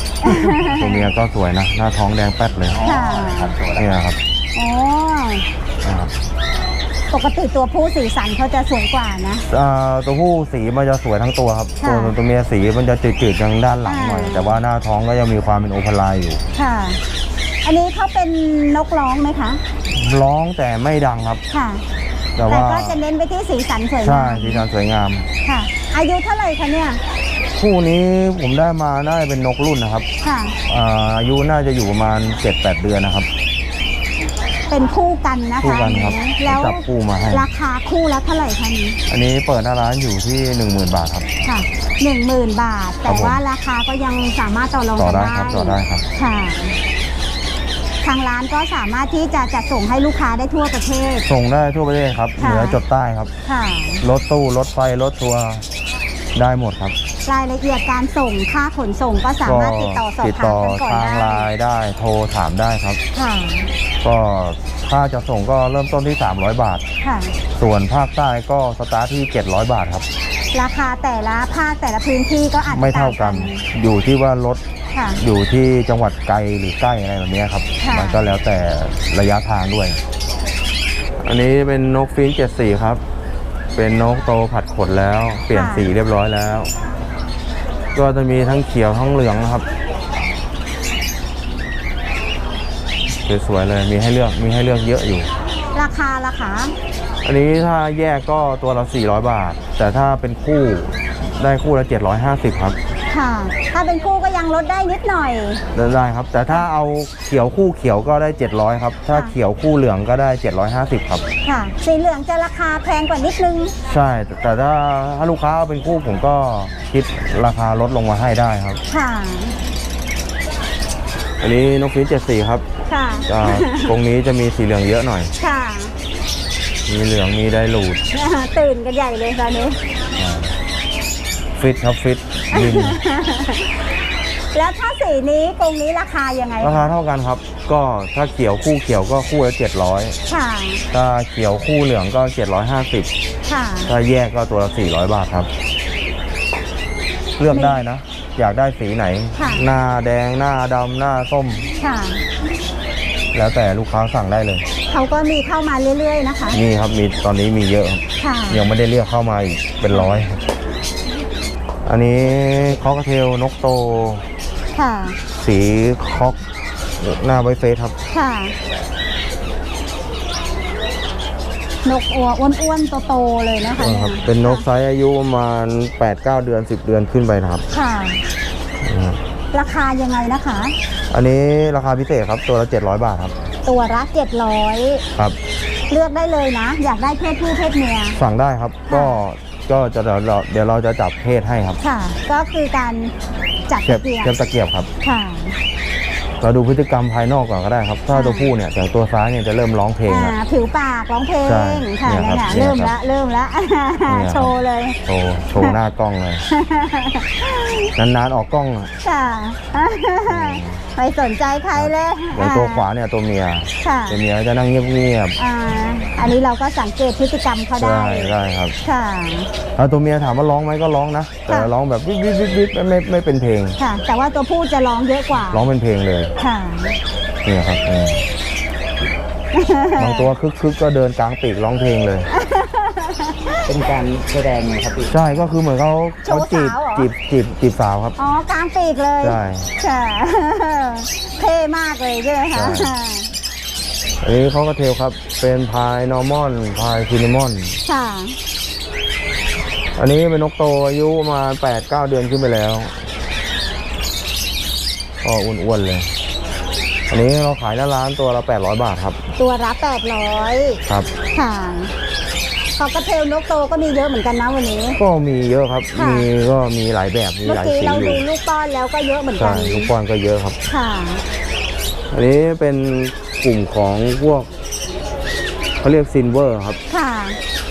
[SPEAKER 1] ตัวเมียก็สวยนะ หน้าท้องแดงแป๊ดเลย
[SPEAKER 3] อ๋อ
[SPEAKER 2] ค่ะ
[SPEAKER 3] ครับตัวละ
[SPEAKER 1] นี่นะครับ
[SPEAKER 2] อ๋อ
[SPEAKER 1] นะครับ
[SPEAKER 2] ปกติตัวผู้สีสันเขาจะสูงกว่านะ
[SPEAKER 1] อ่าตัวผู้สีมันจะสวยทั้งตัวครับ
[SPEAKER 2] ค่ะ
[SPEAKER 1] ตัวตัวเมียสีมันจะจืดๆทางด้านหลังหน่อย
[SPEAKER 2] อ่า
[SPEAKER 1] แต่ว่าหน้าท้องก็ยังมีความเป็นโอพาลายอยู่
[SPEAKER 2] ค่ะ อันนี้เขาเป็นนกร้องไหมคะ
[SPEAKER 1] ร้องแต่ไม่ดังครับ
[SPEAKER 2] ค่ะ
[SPEAKER 1] แต่
[SPEAKER 2] แต่
[SPEAKER 1] ว่า
[SPEAKER 2] ก็จะเน้นไปที่สีสันสวย
[SPEAKER 1] ใช่
[SPEAKER 2] งาม
[SPEAKER 1] สีสันสวยงาม
[SPEAKER 2] ค่ะ อายุเท่าไหร่คะเนี่ย
[SPEAKER 1] คู่นี้ผมได้มาน่าจะเป็นนกรุ่นนะครับ
[SPEAKER 2] ค่ะ
[SPEAKER 1] อ่าอายุน่าจะอยู่ประมาณ7-8เดือนนะครับ
[SPEAKER 2] เป็นคู่กันนะคะ
[SPEAKER 1] คู่กันครับ
[SPEAKER 2] อันนี้แล้ว
[SPEAKER 1] จับคู่มาให้
[SPEAKER 2] ราคาคู่ละเท่าไหร่คะนี้
[SPEAKER 1] อันนี้เปิดหน้าร้านอยู่ที่10,000บาทครับ
[SPEAKER 2] ค่ะหนึ่งหมื่นบาท
[SPEAKER 1] ครั
[SPEAKER 2] แต่
[SPEAKER 1] บผม
[SPEAKER 2] ว่าราคาก็ยังสามารถต่อรอง
[SPEAKER 1] ต่อ
[SPEAKER 2] กัน
[SPEAKER 1] ได้
[SPEAKER 2] ได้
[SPEAKER 1] ครับต่อได้ครับ
[SPEAKER 2] ค่ะ ทางร้านก็สามารถที่จะจัดส่งให้ลูกค้าได้ทั่วประเทศ
[SPEAKER 1] ส่งได้ทั่วประเทศครับ
[SPEAKER 2] ค่ะ
[SPEAKER 1] เหนือจดใต้ครับ
[SPEAKER 2] ค่ะ
[SPEAKER 1] รถตู้ รถไฟ รถทัวร์ได้หมดครับ
[SPEAKER 2] รายละเอียดการส่งค่าขนส่งก็สามารถติดต่อสอบ
[SPEAKER 1] ติด
[SPEAKER 2] ถา
[SPEAKER 1] ต่
[SPEAKER 2] ม
[SPEAKER 1] อ
[SPEAKER 2] กันก่อน
[SPEAKER 1] ทางไล
[SPEAKER 2] ได้
[SPEAKER 1] น์ได้ โทรถามได้ครับ
[SPEAKER 2] ค่ะ
[SPEAKER 1] ก็ค่าจะส่งก็เริ่มต้นที่ 300 บาท
[SPEAKER 2] ค่ะ
[SPEAKER 1] ส่วนภาคใต้ก็สตาร์ทที่ 700 บาทครับ
[SPEAKER 2] ราคาแต่ละภาคแต่ละพื้นที่ก็อาจจะ
[SPEAKER 1] ไม่เท่ากัน อยู่ที่ว่ารถ
[SPEAKER 2] ค่ะ
[SPEAKER 1] อยู่ที่จังหวัดไกลหรือใกล้อะไรแบบนี้ครับ
[SPEAKER 2] ค่ะ
[SPEAKER 1] มันก็แล้วแต่ระยะทางด้วย อันนี้เป็นนกฟินเจ็ดสีครับ เป็นนกโตผัดขนแล้ว เปลี่ยนสีเรียบร้อยแล้ว ก็จะมีทั้งเขียวทั้งเหลืองนะครับสวยๆเลยมีให้เลือกมีให้เลือกเยอะอยู่
[SPEAKER 2] ราคาราคา
[SPEAKER 1] อันนี้ถ้าแยกก็ตัวละ400 บาท แต่ถ้าเป็นคู่ได้คู่ละ750 ครับ
[SPEAKER 2] ค่ะ ถ้าเป็นคู่ก็ยังลดได้นิดหน่อย
[SPEAKER 1] ได้ครับ แต่ถ้าเอาเขียวคู่เขียวก็ได้ 700 ครับ ถ้า
[SPEAKER 2] ค่ะ
[SPEAKER 1] เขียวคู่เหลืองก็ได้ 750 ครับ
[SPEAKER 2] ค่ะ สีเหลืองจะราคาแพงกว่านิดนึง
[SPEAKER 1] ใช่แต่แต่ถ้าถ้าลูกค้าเอาเป็นคู่ผมก็คิดราคาลดลงมาให้ได้ครับ
[SPEAKER 2] ค่ะ
[SPEAKER 1] อันนี้นกฟินเจ็ดสีครับ
[SPEAKER 2] ค่ะ
[SPEAKER 1] จะตรงนี้จะมีสีเหลืองเยอะหน่อย
[SPEAKER 2] ค่ะ
[SPEAKER 1] มีเหลืองมีไดรูด
[SPEAKER 2] ตื่นกันใหญ่เลยตอนนี้
[SPEAKER 1] อ่าฟิตครับฟิต บิน
[SPEAKER 2] แล้วถ้าสีนี้กรงนี้ราคายังไง
[SPEAKER 1] ราคาเท่ากันครับ ก็ถ้าเขียวคู่เขียวก็คู่ละ700
[SPEAKER 2] ค่ะ
[SPEAKER 1] ถ้าเขียวคู่เหลืองก็750
[SPEAKER 2] ค่ะ
[SPEAKER 1] ถ้าแยกก็ตัวละ400บาทครับ เลือกได้นะ อยากได้สีไหน
[SPEAKER 2] ค่ะ
[SPEAKER 1] หน้าแดงหน้าดำหน้าส้ม
[SPEAKER 2] ค่ะ
[SPEAKER 1] แล้วแต่ลูกค้าสั่งได้เลย
[SPEAKER 2] เขาก็มีเข้ามาเรื่อยๆนะคะ
[SPEAKER 1] นี่ครับมีตอนนี้มีเยอะครับ
[SPEAKER 2] ค่ะ
[SPEAKER 1] ยังไม่ได้เรียกเข้ามาอีกเป็นร้อยครับ อันนี้คอกเทลนกโต
[SPEAKER 2] ค่ะ
[SPEAKER 1] สีคอกหน้าไวเฟสครับ
[SPEAKER 2] ค่ะ นกอัวอ้วนๆโตๆเลยนะคะ
[SPEAKER 1] ครับเป็นนกไซส์อายุประมาณ 8-9 เดือน 10 เดือนขึ้นไปนะครับ
[SPEAKER 2] ค่ะ
[SPEAKER 1] นะครับ
[SPEAKER 2] ราคายังไงนะคะ
[SPEAKER 1] อันนี้ราคาพิเศษครับตัวละ 700 บาทครับ
[SPEAKER 2] ตัวละเจ็ดร้อย
[SPEAKER 1] ครับ
[SPEAKER 2] เลือกได้เลยนะ อยากได้เพศผู้เพศเมีย
[SPEAKER 1] สั่งได้ครับ ก็ ก็จะเดี๋ยวเราเดี๋ยวเราจะจับเพศให้ครับ
[SPEAKER 2] ค่ะ ก็คือการจัด
[SPEAKER 1] เทียบ
[SPEAKER 2] เกีย
[SPEAKER 1] เทียบตะเกียบครับ
[SPEAKER 2] ค่ะ
[SPEAKER 1] เราดูพฤติกรรมภายนอกก่อนก็ได้ครับ ถ้า
[SPEAKER 2] ค่ะ
[SPEAKER 1] ตัวผู้เนี่ยแต่ตัวซ้ายเนี่ยจะเริ่มร้องเพลง
[SPEAKER 2] อ่า
[SPEAKER 1] แล้ว
[SPEAKER 2] ผิวปากร้องเพลง
[SPEAKER 1] ใช่
[SPEAKER 2] ค่ะ
[SPEAKER 1] เนี่ย
[SPEAKER 2] นั่น
[SPEAKER 1] ครับ
[SPEAKER 2] น่ะ
[SPEAKER 1] เนี่ย
[SPEAKER 2] เริ่ม
[SPEAKER 1] ครั
[SPEAKER 2] ละ
[SPEAKER 1] บ
[SPEAKER 2] เริ่มละ
[SPEAKER 1] เนี่ยครับ
[SPEAKER 2] โชว์เลย
[SPEAKER 1] โชว์โชว์หน้ากล้องเลยนานๆออกกล้องอะ
[SPEAKER 2] ค่ะไม่สนใจใครเลย
[SPEAKER 1] อย่างตัวขวาเนี่ยตัวเมีย
[SPEAKER 2] ค่ะ
[SPEAKER 1] ตัวเมียจะนั่งเงียบ
[SPEAKER 2] อ่าอันนี้เราก็สังเกตพฤติกรรมเขา
[SPEAKER 1] ๆ
[SPEAKER 2] ได้
[SPEAKER 1] ได้ได้ครับ
[SPEAKER 2] ค่ะ
[SPEAKER 1] ถ้าตัวเมียถามว่าร้องไหมก็ร้องนะแต่
[SPEAKER 2] ค่ะ
[SPEAKER 1] ร้องแบบวิบวิบวิบวิบไม่ไม่ไม่เป็นเพลง
[SPEAKER 2] ค่ะ แต่ว่าตัวผู้จะร้องเยอะกว่า
[SPEAKER 1] ร้องเป็นเพลงเลย
[SPEAKER 2] ค่ะ
[SPEAKER 1] เนี่ยครับอืมบางตัวคึกคึกก็เดินกลางปีกร้องเพลงเลย
[SPEAKER 3] เป็นการแสดงไงครับพี่
[SPEAKER 1] ใช่ก็คือเหมือนเขา
[SPEAKER 2] โช
[SPEAKER 1] เขา
[SPEAKER 2] ว์
[SPEAKER 1] จีบ
[SPEAKER 2] สาวเหรอ
[SPEAKER 1] จีบจีบจีบสาวครับ
[SPEAKER 2] อ๋อกลางปีกเลย
[SPEAKER 1] ใช่
[SPEAKER 2] ค่ะเท่มากเลยใช่ไหมคะ
[SPEAKER 1] ใช่อันนี้เขาก็เทลครับ เป็นพายนอร์มอนพายซินนามอน
[SPEAKER 2] ค่ะ
[SPEAKER 1] อันนี้เป็นนกโตอายุประมาแปดเก้าเดือนขึ้นไปแล้ว ก็อ้วนๆเลย อันนี้เราขายหน้าร้านตัวละ 800 บาทครับ
[SPEAKER 2] ตัวละแปดร้อย
[SPEAKER 1] ครับ
[SPEAKER 2] ค่ะขอกระเทลนกโตก็มีเยอะเหมือนกันนะวันนี้
[SPEAKER 1] ก็มีเยอะครับ
[SPEAKER 2] ค่ะ
[SPEAKER 1] มีก็มีหลายแบบมี
[SPEAKER 2] เมื่อ
[SPEAKER 1] หลาย
[SPEAKER 2] กี้
[SPEAKER 1] สี
[SPEAKER 2] เรา
[SPEAKER 1] อ
[SPEAKER 2] ดู
[SPEAKER 1] ยู่
[SPEAKER 2] ลูกป้อนแล้วก็เยอะเหมือนกั
[SPEAKER 1] ใช่
[SPEAKER 2] น
[SPEAKER 1] ลูกป้อนก็เยอะครับ
[SPEAKER 2] ค่ะ
[SPEAKER 1] อันนี้เป็นกลุ่มของพวกเขาเรียกซินเวอร์ครับ
[SPEAKER 2] ค่ะ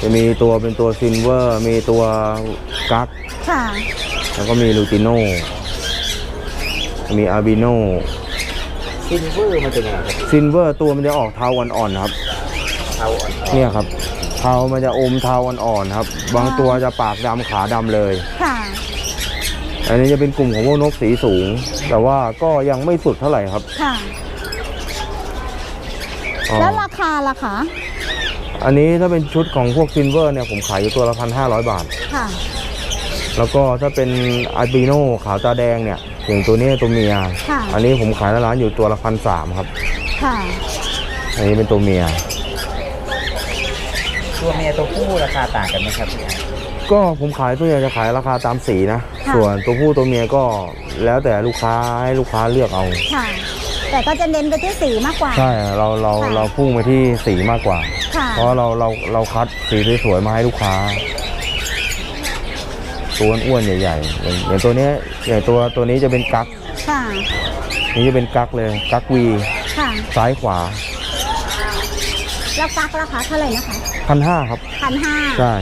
[SPEAKER 1] จะมีตัวเป็นตัวซินเวอร์ มีตัวกั๊ก
[SPEAKER 2] ค่ะ
[SPEAKER 1] แล้วก็มีลูติโน มีอาบิโน
[SPEAKER 3] ซินเวอร์มันเป็นยังไงครับ
[SPEAKER 1] ซินเวอร์ตัวมันจะออกเทาอ่อนๆครับ
[SPEAKER 3] เทาอ่อนๆ
[SPEAKER 1] เนี่ยครับเทามันจะอมเทาอ่อนๆครับ บางตัวจะปากดำขาดำเลย
[SPEAKER 2] ค่ะ
[SPEAKER 1] อันนี้จะเป็นกลุ่มของพวกนกสีสูง แต่ว่าก็ยังไม่สุดเท่าไหร่ครับ
[SPEAKER 2] ค่ะ
[SPEAKER 1] อ๋อ
[SPEAKER 2] แล้วราคาล่ะคะ
[SPEAKER 1] อันนี้ถ้าเป็นชุดของพวกซินเวอร์เนี่ยผมขายอยู่ตัวละพันห้าร้อยบาท
[SPEAKER 2] ค่ะ
[SPEAKER 1] แล้วก็ถ้าเป็นอาบิโนขาวตาแดงเนี่ย อย่างตัวนี้ตัวเมีย
[SPEAKER 2] ค่ะ
[SPEAKER 1] อันนี้ผมขายในร้านอยู่ตัวละพันสามครับ
[SPEAKER 2] ค่ะ
[SPEAKER 1] อันนี้เป็นตัวเมีย
[SPEAKER 3] ตัวเมียตัวผู้ราคาต่างกันไหมครับพี่
[SPEAKER 1] ก็ผมขายตัวใหญ่จะขายราคาตามสีนะ
[SPEAKER 2] ค่ะ
[SPEAKER 1] ส่วนตัวผู้ตัวเมียก็แล้วแต่ลูกค้าให้ลูกค้าเลือกเอา
[SPEAKER 2] ค่ะ แต่ก็จะเน้นไปที่สีมากกว่า
[SPEAKER 1] ใช่เราเรา
[SPEAKER 2] ค่ะ
[SPEAKER 1] เราพุ่งไปที่สีมากกว่า
[SPEAKER 2] ค่ะ
[SPEAKER 1] เพราะเราเราเราคัดสีสวยๆมาให้ลูกค้า ตัวอ้วนๆใหญ่ๆอย่างอย่างตัวเนี้ยอย่างตัวตัวนี้จะเป็นกั๊ก
[SPEAKER 2] ค่ะ
[SPEAKER 1] นี่จะเป็นกั๊กเลยกั๊กวี
[SPEAKER 2] ค่ะ
[SPEAKER 1] ซ้ายขวา
[SPEAKER 2] แล้วกักราคาเท่าไหร่นะคะ
[SPEAKER 1] พันห้าครับ
[SPEAKER 2] พันห้า
[SPEAKER 1] ใช่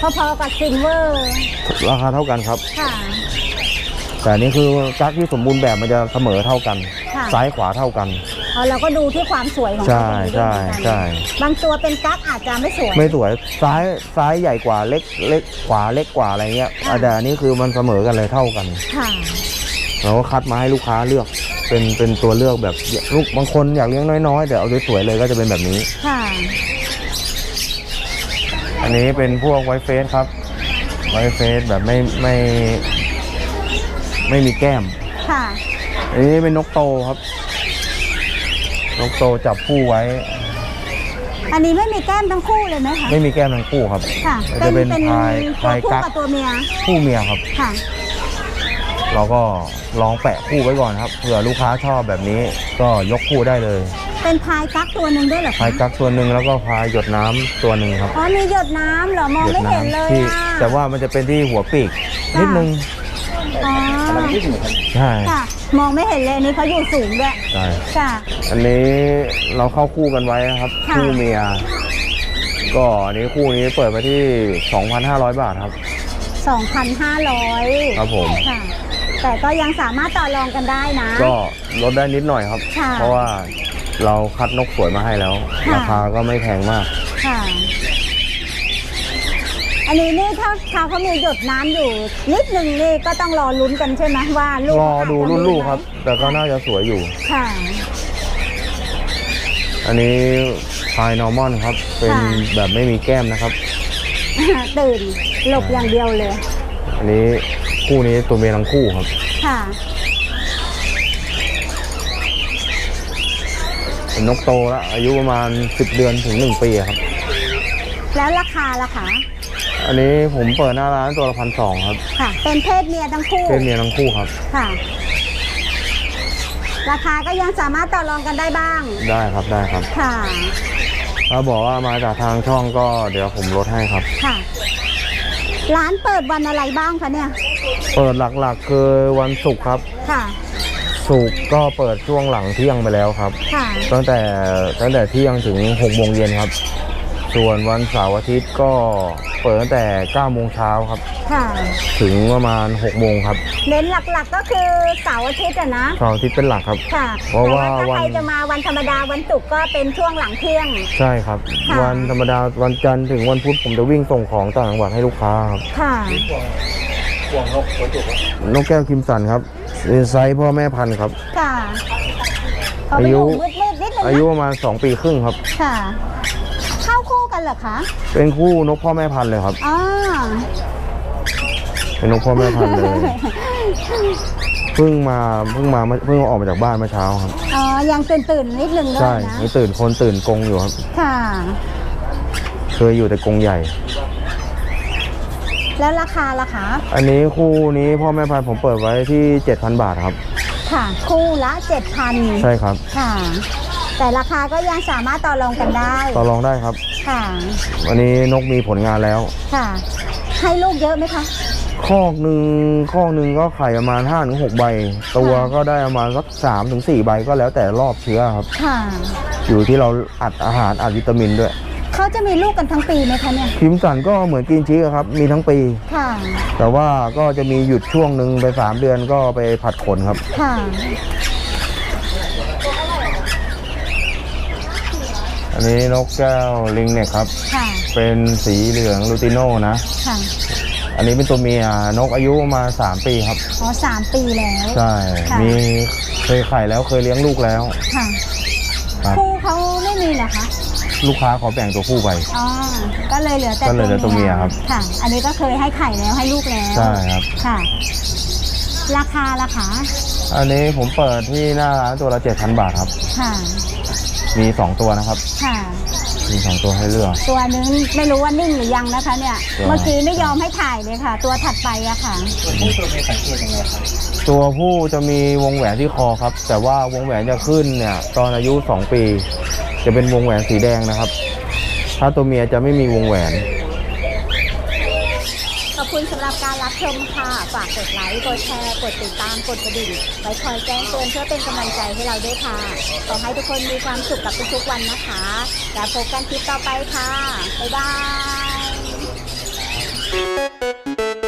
[SPEAKER 2] พอๆกับซิลเวอร์
[SPEAKER 1] ราคาเท่ากันครับ
[SPEAKER 2] ค่ะ
[SPEAKER 1] แต่อันนี้คือกั๊กที่สมบูรณ์แบบมันจะเสมอเท่ากัน
[SPEAKER 2] ค่ะ
[SPEAKER 1] ซ้ายขวาเท่ากัน
[SPEAKER 2] เอาเราก็ดูที่ความสวยของ
[SPEAKER 1] ใช่
[SPEAKER 2] เขาตรงนี้ด้วย
[SPEAKER 1] ใช่
[SPEAKER 2] เหมือนกัน
[SPEAKER 1] ใช่
[SPEAKER 2] บางตัวเป็นกั๊กอาจจะไม่สวย
[SPEAKER 1] ไม่สวยซ้ายซ้ายใหญ่กว่าเล็กเล็กขวาเล็กกว่าอะไรเงี้ย
[SPEAKER 2] อ่า
[SPEAKER 1] แต่อันนี้คือมันเสมอกันเลยเท่ากัน
[SPEAKER 2] ค่ะ
[SPEAKER 1] เราก็คัดมาให้ลูกค้าเลือกเป็นเป็นตัวเลือกแบบลูกบางคนอยากเลี้ยงน้อยๆแต่เอาสวยๆเลยก็จะเป็นแบบนี้
[SPEAKER 2] ค่ะ
[SPEAKER 1] อันนี้เป็นพวกไวท์เฟสครับ ไวท์เฟสแบบไม่ไม่ไม่มีแก้ม
[SPEAKER 2] ค่ะ
[SPEAKER 1] อันนี้เป็นนกโตครับ นกโตจับคู่ไว้
[SPEAKER 2] อันนี้ไม่มีแก้มทั้งคู่เลยไหมคะ
[SPEAKER 1] ไม่มีแก้มทั้งคู่ครับ
[SPEAKER 2] ค่ะ
[SPEAKER 1] จะเป็นพาย
[SPEAKER 2] ตัว
[SPEAKER 1] พาย
[SPEAKER 2] ผู้
[SPEAKER 1] กั๊ก
[SPEAKER 2] กับตัวเมีย
[SPEAKER 1] คู่เมียครับ
[SPEAKER 2] ค่ะ
[SPEAKER 1] เราก็ลองแปะคู่ไว้ก่อนครับเผื่อลูกค้าชอบแบบนี้ก็ยกคู่ได้เลย
[SPEAKER 2] เป็นพายกั๊กตัวหนึ่งด้วยเหรอ
[SPEAKER 1] พา
[SPEAKER 2] คะ
[SPEAKER 1] ยกั๊กตัวหนึ่งแล้วก็พายหยดน้ำตัวหนึ่งครับ
[SPEAKER 2] อ๋อมีหยดน้ำเหรอมอง
[SPEAKER 1] หย
[SPEAKER 2] ไม่
[SPEAKER 1] ด
[SPEAKER 2] เห็นเลย
[SPEAKER 1] ที่
[SPEAKER 2] อะ
[SPEAKER 1] แต่ว่ามันจะเป็นที่หัวปีก
[SPEAKER 2] ค่ะ
[SPEAKER 1] นิดนึง
[SPEAKER 2] อ๋อ
[SPEAKER 3] อะไรที่อยู่ครับ
[SPEAKER 1] ใช่
[SPEAKER 2] ค่ะ มองไม่เห็นเลยอันนี้เขาอยู่สูงด้วย
[SPEAKER 1] ใช่
[SPEAKER 2] ค่ะ
[SPEAKER 1] อันนี้เราเข้าคู่กันไว้นะครับ
[SPEAKER 2] ค่ะ
[SPEAKER 1] คู่เมีย ก็อันนี้คู่นี้เปิดไปที่ 2,500 บาทครับ
[SPEAKER 2] 2,500
[SPEAKER 1] ครับผม
[SPEAKER 2] ค่ะ แต่ก็ยังสามารถต่อรองกันได้นะ
[SPEAKER 1] ก็ลดได้นิดหน่อยครับ
[SPEAKER 2] ค่ะ
[SPEAKER 1] เพราะว่าเราคัดนกสวยมาให้แล้ว
[SPEAKER 2] ค่ะ
[SPEAKER 1] ราคาก็ไม่แพงมาก
[SPEAKER 2] ค่ะ อันนี้นี่ถ้าถ้าเขามีหยดน้ำอยู่ นิดหนึ่งนี่ก็ต้องรอลุ้นกันใช่ไหมว่าลูก
[SPEAKER 1] รอดู
[SPEAKER 2] เขาาจจะ
[SPEAKER 1] รุ่น
[SPEAKER 2] มี
[SPEAKER 1] ลูก
[SPEAKER 2] ไหม
[SPEAKER 1] ครับ แต่ก็น่าจะสวยอยู่
[SPEAKER 2] ค่ะ
[SPEAKER 1] อันนี้พายนอร์มอนครับ เป็น
[SPEAKER 2] ค่ะ
[SPEAKER 1] แบบไม่มีแก้มนะครับ
[SPEAKER 2] ตื่นหลบอย่างเดียวเลย
[SPEAKER 1] อันนี้คู่นี้ตัวเมียทั้งคู่ครับ
[SPEAKER 2] ค่ะ
[SPEAKER 1] เป็นนกโตแล้วอายุประมาณ 10 เดือนถึง 1 ปีครับ
[SPEAKER 2] แล้วราคาล่ะคะ
[SPEAKER 1] อันนี้ผมเปิดหน้าร้านตัวละพันสองครับ
[SPEAKER 2] ค่ะ เป็นเพศเมียทั้งคู่
[SPEAKER 1] เป็นเมียทั้งคู่ครับ
[SPEAKER 2] ค่ะ ราคาก็ยังสามารถต่อรองกันได้บ้าง
[SPEAKER 1] ได้ครับได้ครับ
[SPEAKER 2] ค่ะ
[SPEAKER 1] ถ้าบอกว่ามาจากทางช่องก็เดี๋ยวผมลดให้ครับ
[SPEAKER 2] ค่ะ ร้านเปิดวันอะไรบ้างคะเนี่ย
[SPEAKER 1] เปิดหลักๆคือวันศุกร์ครับ
[SPEAKER 2] ค่ะ
[SPEAKER 1] ศุกร์ก็เปิดช่วงหลังเที่ยงไปแล้วครับ
[SPEAKER 2] ค่ะ
[SPEAKER 1] ตั้งแต่ตั้งแต่เที่ยงถึง6โมงเย็นครับ ส่วนวันเสาร์อาทิตย์ก็เปิดตั้งแต่9โมงเช้าครับ
[SPEAKER 2] ค่ะ
[SPEAKER 1] ถึงประมาณ6โมงครับ
[SPEAKER 2] เน้นหลักๆก็คือเสาร์อาทิตย์อะนะ
[SPEAKER 1] เสาร์อาทิตย์เป็นหลักครับ
[SPEAKER 2] ค่ะ
[SPEAKER 1] เพราะว่า
[SPEAKER 2] แต่ถ้า
[SPEAKER 1] วัน
[SPEAKER 2] ใครจะมาวันธรรมดาวันศุกร์ก็เป็นช่วงหลังเที่ยง
[SPEAKER 1] ใช่ครับ
[SPEAKER 2] ค่ะ
[SPEAKER 1] วันธรรมดาวันจันทร์ถึงวันพุธผมจะวิ่งส่งของต่างจังหวัดให้ลูกค้าครับ
[SPEAKER 2] ค่ะ
[SPEAKER 3] ห่วงนกหัวจุก
[SPEAKER 1] นกแก้วคิมสันครับเป็นไซส์พ่อแม่พันธุ์ครับ
[SPEAKER 2] ค่ะเขาไป
[SPEAKER 1] อายุ
[SPEAKER 2] อยู่มืดๆนิดนึง
[SPEAKER 1] อายุ
[SPEAKER 2] นะ
[SPEAKER 1] ประมาณ 2 ปีครึ่งครับ
[SPEAKER 2] ค่ะ เข้าคู่กันเหรอคะ
[SPEAKER 1] เป็นคู่นกพ่อแม่พันธุ์เลยครับ
[SPEAKER 2] อ๋อ
[SPEAKER 1] เป็นนกพ่อแม่พันธุ์เลยเพิ่งมาเพิ่งมาเพิ่งออกมาจากบ้านเมื่อเช้าครับ
[SPEAKER 2] อ๋อ ยังตื่นตื่นๆนิดนึงด้ว
[SPEAKER 1] ใช่
[SPEAKER 2] ยนะ
[SPEAKER 1] ยังตื่นคนตื่นกรงอยู่ครับ
[SPEAKER 2] ค่ะ
[SPEAKER 1] เคยอยู่แต่กรงใหญ่
[SPEAKER 2] แล้วราคาล่ะคะ
[SPEAKER 1] อันนี้คู่นี้พ่อแม่พันธุ์ผมเปิดไว้ที่ 7,000 บาทครับ
[SPEAKER 2] ค่ะ คู่ละ 7,000
[SPEAKER 1] ใช่ครับ
[SPEAKER 2] ค่ะ แต่ราคาก็ยังสามารถต่อรองกันได้
[SPEAKER 1] ต่อรองได้ครับ
[SPEAKER 2] ค่ะ
[SPEAKER 1] วันนี้นกมีผลงานแล้ว
[SPEAKER 2] ค่ะ ให้ลูกเยอะไหมคะ
[SPEAKER 1] คอกหนึ่งคอกหนึ่งก็ไข่ประมาณ5ถึง6ใบ ตัวก็ได้ประมาณสัก3ถึง4ใบก็แล้วแต่รอบเชื้อครับ
[SPEAKER 2] ค่ะ
[SPEAKER 1] อยู่ที่เราอัดอาหารอัดวิตามินด้วย
[SPEAKER 2] เขาจะมีลูกกันทั้งปีไหมคะเนี่ย
[SPEAKER 1] พิมสันก็เหมือนกินชีสครับ มีทั้งปี
[SPEAKER 2] ค่ะ
[SPEAKER 1] แต่ว่าก็จะมีหยุดช่วงหนึ่งไป 3 เดือนก็ไปผัดขนครับ
[SPEAKER 2] ค่ะ
[SPEAKER 1] อันนี้นกแก้วลิงเน็กครับ
[SPEAKER 2] ค่ะ
[SPEAKER 1] เป็นสีเหลืองลูติโน่นะ
[SPEAKER 2] ค่ะ
[SPEAKER 1] อันนี้เป็นตัวเมียนกอายุประมาณ3ปีครับ
[SPEAKER 2] อ๋อสามปีแล้ว
[SPEAKER 1] ใช่
[SPEAKER 2] ค่ะ
[SPEAKER 1] มีเคยไข่แล้วเคยเลี้ยงลูกแล้ว
[SPEAKER 2] ค่ะ
[SPEAKER 1] ครับ
[SPEAKER 2] คู่เขาไม่มีเหรอคะ
[SPEAKER 1] ลูกค้าขอแบ่งตัวผู้ไป
[SPEAKER 2] อ๋อ ก็เลยเหลือแต่
[SPEAKER 1] ก็เลยเหลือตัวเมียครับ
[SPEAKER 2] ค่ะ อันนี้ก็เคยให้ไข่แล้วให้ลูกแล้ว
[SPEAKER 1] ใช่ครับ
[SPEAKER 2] ค่ะ ราคาล่ะคะ
[SPEAKER 1] อันนี้ผมเปิดที่หน้าร้านตัวละ7,000 บาทครับ
[SPEAKER 2] ค่ะ
[SPEAKER 1] มี 2 ตัวนะครับ
[SPEAKER 2] ค่ะ
[SPEAKER 1] มี 2 ตัวให้เลือก
[SPEAKER 2] ตัวนึงไม่รู้ว่านิ่งหรือยังนะคะเนี่ย
[SPEAKER 1] ตัว
[SPEAKER 2] เมื่อกี้ไม่ยอมให้ถ่ายเลยค่ะ ตัวถัดไปอะค่ะ
[SPEAKER 3] ตัวผู้ตัวเมียสังเกตยังไงครับ
[SPEAKER 1] ตัวผู้จะมีวงแหวนที่คอครับ แต่ว่าวงแหวนจะขึ้นเนี่ยตอนอายุ 2 ปี จะเป็นวงแหวนสีแดงนะครับ ถ้าตัวเมียจะไม่มีวงแหวน
[SPEAKER 2] ขอบ คุณสำหรับการรับชมค่ะ ฝากกดไลค์ กดแชร์ กดติดตาม กดกระดิ่ง ไว้คอยแจ้งเตือนเพื่อเป็นกำลังใจให้เราด้วยค่ะ ขอให้ทุกคนมีความสุขกับทุกๆวันนะคะ แล้วพบกันคลิปต่อไปค่ะ บ๊ายบาย